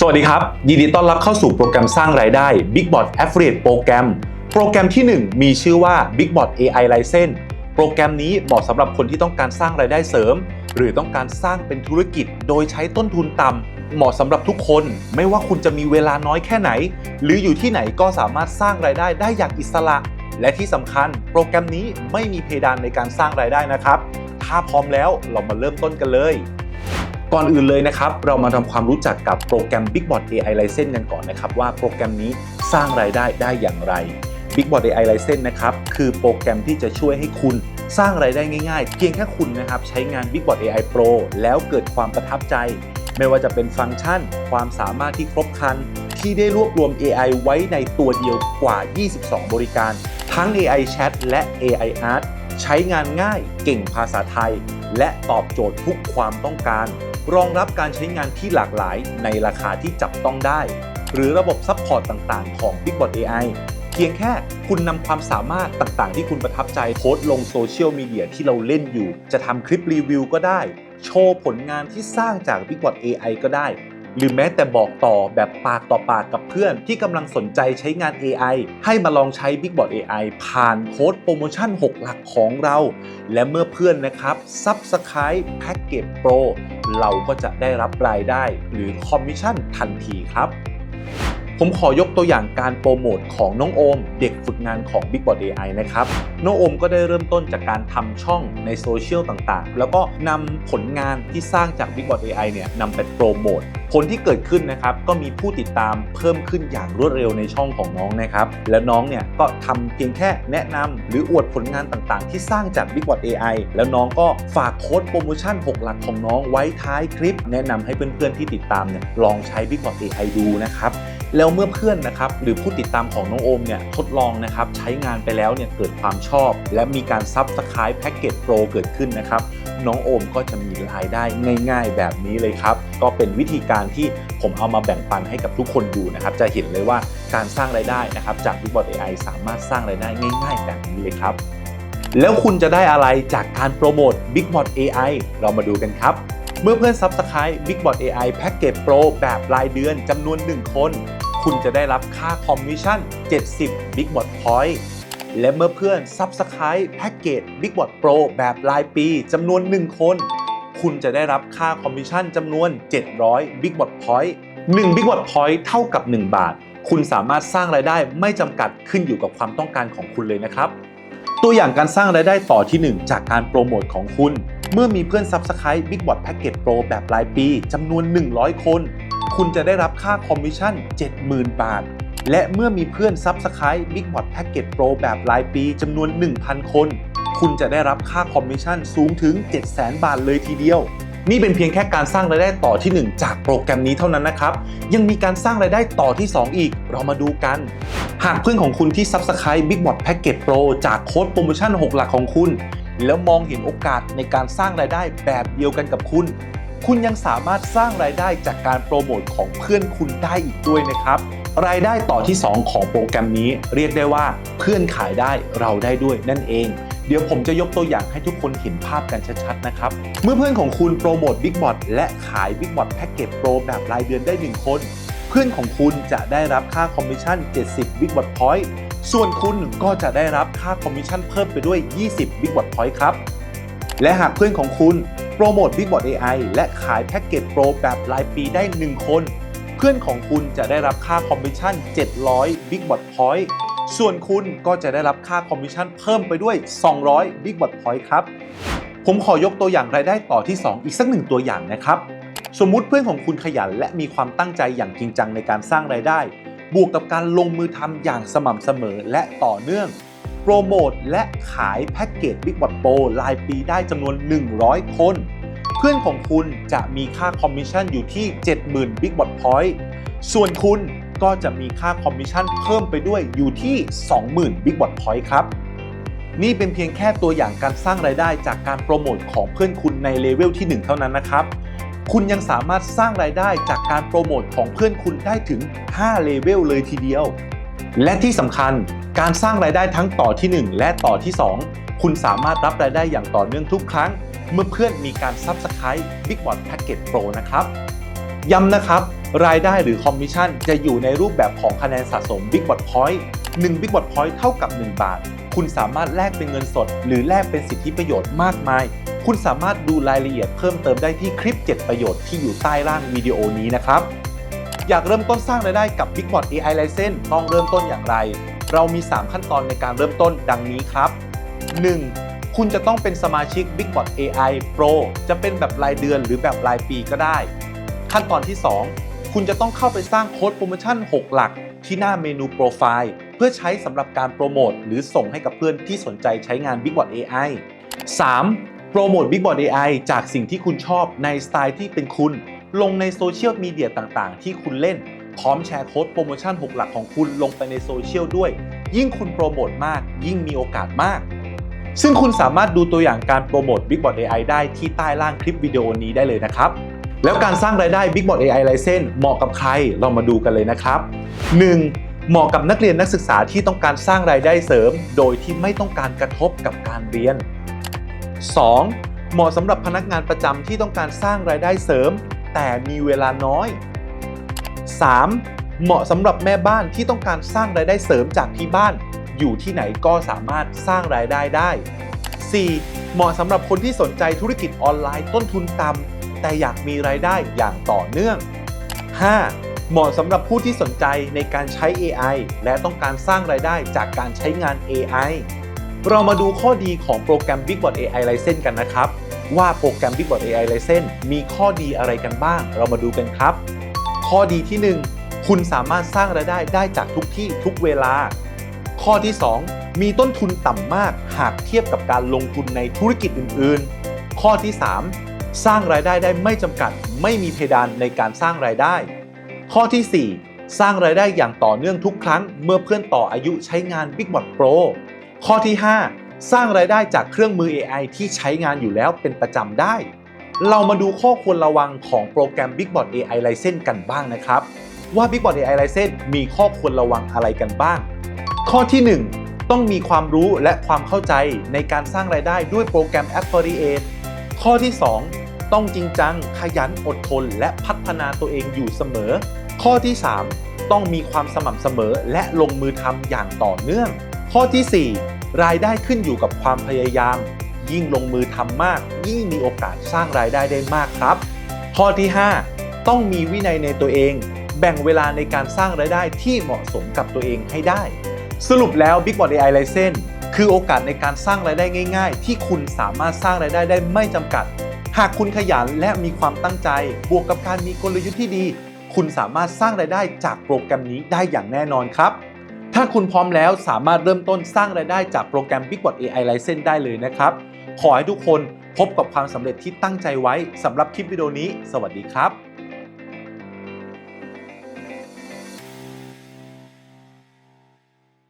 สวัสดีครับ ยินดีต้อนรับเข้าสู่โปรแกรมสร้างรายได้ BigBot Affiliate โปรแกรม โปรแกรมที่ 1 มีชื่อว่า BigBot AI License โปรแกรมนี้เหมาะสำหรับคนที่ต้องการสร้างรายได้เสริม หรือต้องการสร้างเป็นธุรกิจ โดยใช้ต้นทุนต่ำเหมาะสำหรับทุกคน ไม่ว่าคุณจะมีเวลาน้อยแค่ไหน หรืออยู่ที่ไหนก็สามารถสร้างรายได้ได้อย่างอิสระ และที่สำคัญ โปรแกรมนี้ไม่มีเพดานในการสร้างรายได้นะครับ ถ้าพร้อมแล้วเรามาเริ่มต้นกันเลย ก่อนอื่นเลยนะครับ เรามาทำความรู้จักกับโปรแกรม BigBot AI License กันก่อนนะครับ ว่าโปรแกรมนี้สร้างรายได้ได้อย่างไร BigBot AI License นะครับ คือโปรแกรมที่จะช่วยให้คุณสร้างรายได้ง่ายๆ เพียงแค่คุณนะครับ ใช้งาน BigBot AI Pro แล้วเกิดความประทับใจ ไม่ว่าจะเป็นฟังก์ชัน ความสามารถที่ครบครัน ที่ได้รวบรวม AI ไว้ในตัวเดียวกว่า 22 บริการ ทั้ง AI Chat และ AI Art ใช้งานง่ายเก่งภาษาไทย และตอบโจทย์ทุกความต้องการ รองรับการใช้งานที่หลากหลายในราคาที่จับต้องได้ หรือระบบซัพพอร์ตต่างๆ ของ BigBot AI เพียงแค่คุณนำความสามารถต่างๆ ที่คุณประทับใจโพสต์ลงโซเชียลมีเดียที่เราเล่นอยู่ จะทำคลิปรีวิวก็ได้ โชว์ผลงานที่สร้างจาก BigBot AI ก็ได้ หรือแม้แต่บอกต่อแบบปากต่อปากกับเพื่อน ที่กำลังสนใจใช้งาน AI ให้มาลองใช้ BigBot AI ผ่านโค้ดโปรโมชั่น 6 หลักของเรา และเมื่อเพื่อนนะครับ Subscribe Package Pro เราก็จะได้รับรายได้หรือคอมมิชชั่นทันทีครับ ผมขอยกตัวอย่างการโปรโมทของน้องโอม เด็กฝึกงานของ BigBot AI นะครับ น้องโอมก็ได้เริ่มต้นจากการทำช่องในโซเชียลต่างๆ แล้วก็นำผลงานที่สร้างจาก BigBot AI เนี่ยนำไปโปรโมทผลที่เกิดขึ้นนะครับก็มีผู้ติดตามเพิ่มขึ้นอย่างรวดเร็วในช่องของน้องนะครับ และน้องเนี่ยก็ทำเพียงแค่แนะนำหรืออวดผลงานต่างๆ ที่สร้างจาก BigBot AI แล้วน้องก็ฝากโค้ดโปรโมชั่น 6 หลักของน้องไว้ท้ายคลิป แนะนำให้เพื่อนๆที่ติดตามเนี่ยลองใช้ BigBot AI ดูนะครับแล้วเมื่อเพื่อนนะครับหรือผู้ติดตามของน้องโอมเนี่ยทดลองนะครับใช้งานไปแล้วเนี่ยเกิดความชอบ และมีการซับสไคร b ์แพ็กเกจโปรเกิดขึ้นนะครับน้องโอมก็จะมีรายได้ง่าย ๆ แบบนี้เลยครับ ก็เป็นวิธีการที่ผมเอามาแบ่งปันให้กับทุกคนดูนะครับ จะเห็นเลยว่าการสร้างรายได้นะครับ จาก BigBot AI สามารถสร้างรายได้ง่าย ๆ แบบนี้เลยครับ แล้วคุณจะได้อะไรจากการโปรโมท BigBot AI เรามาดูกันครับ เมื่อเพื่อน Subscribe BigBot AI Package Pro แบบรายเดือนจำนวน 1 คน คุณจะได้รับค่าคอมมิชชั่น 70 BigBot Point และเมื่อเพื่อน Subscribe Package BigBot Pro แบบรายปีจำนวน 1 คน คุณจะได้รับค่าคอมมิชชั่นจำนวน 700 BigBot Point 1 BigBot Point เท่ากับ 1 บาท คุณสามารถสร้างรายได้ไม่จำกัดขึ้นอยู่กับความต้องการของคุณเลยนะครับตัวอย่างการสร้างรายได้ต่อที่ 1 จากการโปรโมทของคุณ เมื่อมีเพื่อน Subscribe BigBot Package Pro แบบรายปีจำนวน 100 คน คุณจะได้รับค่าคอมมิชชั่น 70,000 บาท และเมื่อมีเพื่อน Subscribe BigBot Package Pro แบบรายปีจำนวน 1,000 คน คุณจะได้รับค่าคอมมิชชั่นสูงถึง 700,000 บาทเลยทีเดียวนี่เป็นเพียงแค่การสร้างรายได้ต่อที่ 1 จากโปรแกรมนี้เท่านั้นนะครับ ยังมีการสร้างรายได้ต่อที่ 2 อีก เรามาดูกัน หากเพื่อนของคุณที่ Subscribe BigBot Package Pro จากโค้ดโปรโมชั่น 6 หลักของคุณ แล้วมองเห็นโอกาสในการสร้างรายได้แบบเดียวกันกับคุณ คุณยังสามารถสร้างรายได้จากการโปรโมทของเพื่อนคุณได้อีกด้วยนะครับ รายได้ต่อที่ 2 ของโปรแกรมนี้เรียกได้ว่าเพื่อนขายได้เราได้ด้วยนั่นเอง เดี๋ยวผมจะยกตัวอย่างให้ทุกคนเห็นภาพกันชัดๆนะครับ เมื่อเพื่อนของคุณโปรโมท BigBot และขาย BigBot Package Pro แบบรายเดือนได้ 1 คน เพื่อนของคุณจะได้รับค่าคอมมิชชั่น 70 BigBot Point ส่วนคุณก็จะได้รับค่าคอมมิชชั่นเพิ่มไปด้วย 20 BigBot Point ครับและหากเพื่อนของคุณ โปรโมท BigBot AI และขายแพ็กเกจโปรแบบรายปีได้ 1 คน เพื่อนของคุณจะได้รับค่าคอมมิชชั่น 700 BigBot Point ส่วนคุณก็จะได้รับค่าคอมมิชชั่นเพิ่มไปด้วย 200 BigBot Point ครับ ผมขอยกตัวอย่างรายได้ต่อที่ 2 อีกสักหนึ่งตัวอย่างนะครับ สมมุติเพื่อนของคุณขยันและมีความตั้งใจอย่างจริงจังในการสร้างรายได้ บวกกับการลงมือทำอย่างสม่ำเสมอและต่อเนื่อง รโมทและขายแพ็กเกจ Big b o t Pro รายปีได้จำนวน 100 คน เพื่อนของคุณจะมีค่าคอมมิชชั่นอยู่ที่ 70,000 Big b o t Point ส่วนคุณก็จะมีค่าคอมมิชชั่นเพิ่มไปด้วยอยู่ที่ 20,000 Big b o t Point ครับ นี่เป็นเพียงแค่ตัวอย่างการสร้างรายได้จากการโปรโมทของเพื่อนคุณในเลเวลที่ 1 เท่านั้นนะครับ คุณยังสามารถสร้างรายได้จากการโปรโมทของเพื่อนคุณได้ถึง 5 เลเวลเลยทีเดียว และที่สำคัญการสร้างรายได้ทั้งต่อที่ 1 และต่อที่ 2 คุณสามารถรับรายได้อย่างต่อเนื่องทุกครั้ง เมื่อเพื่อนมีการ Subscribe BigBot Package Pro นะครับ ย้ำนะครับ รายได้หรือคอมมิชชั่นจะอยู่ในรูปแบบของคะแนนสะสม Big b o t Point 1 Big b o t Point เท่ากับ 1 บาท คุณสามารถแลกเป็นเงินสด หรือแลกเป็นสิทธิประโยชน์มากมาย คุณสามารถดูรายละเอียดเพิ่มเติมได้ที่คลิป 7 ประโยชน์ที่อยู่ใต้ล่างวิดีโอนี้นะครับ อยากเริ่มต้นสร้างรายได้กับ BigBot AI License ต้องเริ่มต้นอย่างไร เรามี 3 ขั้นตอนในการเริ่มต้นดังนี้ครับ 1. คุณจะต้องเป็นสมาชิก BigBot AI Pro จะเป็นแบบรายเดือนหรือแบบรายปีก็ได้ ขั้นตอนที่ 2 คุณจะต้องเข้าไปสร้างโค้ดโปรโมชั่น 6 หลัก ที่หน้าเมนูโปรไฟล์เพื่อใช้สำหรับการโปรโมทหรือส่งให้กับเพื่อนที่สนใจใช้งาน BigBot AI 3. โปรโมท BigBot AI จากสิ่งที่คุณชอบในสไตล์ที่เป็นคุณ ลงในโซเชียลมีเดียต่างๆ ที่คุณเล่น พร้อมแชร์โค้ดโปรโมชั่น 6 หลักของคุณลงไปในโซเชียลด้วย ยิ่งคุณโปรโมทมาก ยิ่งมีโอกาสมาก ซึ่งคุณสามารถดูตัวอย่างการโปรโมท BigBot AI ได้ที่ใต้ล่างคลิปวิดีโอนี้ได้เลยนะครับ แล้วการสร้างรายได้ BigBot AI License เหมาะกับใคร เรามาดูกันเลยนะครับ 1. เหมาะกับนักเรียนนักศึกษาที่ต้องการสร้างรายได้เสริม โดยที่ไม่ต้องการกระทบกับการเรียน 2. เหมาะสำหรับพนักงานประจำที่ต้องการสร้างรายได้เสริม แต่มีเวลาน้อย 3. เหมาะสำหรับแม่บ้านที่ต้องการสร้างรายได้เสริมจากที่บ้าน อยู่ที่ไหนก็สามารถสร้างรายได้ได้ 4. เหมาะสำหรับคนที่สนใจธุรกิจออนไลน์ต้นทุนต่ำแต่อยากมีรายได้อย่างต่อเนื่อง 5. เหมาะสำหรับผู้ที่สนใจในการใช้ AI และต้องการสร้างรายได้จากการใช้งาน AI เรามาดูข้อดีของโปรแกรม BigBot AI License กันนะครับ ว่าโปรแกรม BigBot AI License มีข้อดีอะไรกันบ้าง เรามาดูกันครับ ข้อดีที่ 1 คุณสามารถสร้างรายได้ได้จากทุกที่ทุกเวลา ข้อที่ 2 มีต้นทุนต่ำมากหากเทียบกับการลงทุนในธุรกิจอื่น ๆ ข้อที่ 3 สร้างรายได้ได้ไม่จำกัด ไม่มีเพดานในการสร้างรายได้ ข้อที่ 4 สร้างรายได้อย่างต่อเนื่องทุกครั้ง เมื่อเพื่อนต่ออายุใช้งาน BigBot Pro ข้อที่ 5 สร้างรายได้จากเครื่องมือ AI ที่ใช้งานอยู่แล้วเป็นประจำได้ เรามาดูข้อควรระวังของโปรแกรม BigBot AI License กันบ้างนะครับ ว่า BigBot AI License มีข้อควรระวังอะไรกันบ้าง ข้อที่ 1 ต้องมีความรู้และความเข้าใจในการสร้างรายได้ด้วยโปรแกรม Affiliate ข้อที่ 2 ต้องจริงจัง ขยันอดทน และพัฒนาตัวเองอยู่เสมอ ข้อที่ 3 ต้องมีความสม่ำเสมอและลงมือทำอย่างต่อเนื่อง ข้อทีสี่4 รายได้ขึ้นอยู่กับความพยายาม ยิ่งลงมือทำมาก ยิ่งมีโอกาสสร้างรายได้ได้มากครับ ข้อที่ 5 ต้องมีวินัยในตัวเอง แบ่งเวลาในการสร้างรายได้ที่เหมาะสมกับตัวเองให้ได้ สรุปแล้ว BigBot AI License คือโอกาสในการสร้างรายได้ง่าย ๆ ที่คุณสามารถสร้างรายได้ได้ไม่จำกัด หากคุณขยันและมีความตั้งใจ บวกกับการมีกลยุทธ์ที่ดี คุณสามารถสร้างรายได้จากโปรแกรมนี้ได้อย่างแน่นอนครับ ถ้าคุณพร้อมแล้วสามารถเริ่มต้นสร้างรายได้จากโปรแกรม BigBot AI License ได้เลยนะครับ ขอให้ทุกคนพบกับความสำเร็จที่ตั้งใจไว้สำหรับคลิปวิดีโอนี้ สวัสดีครับ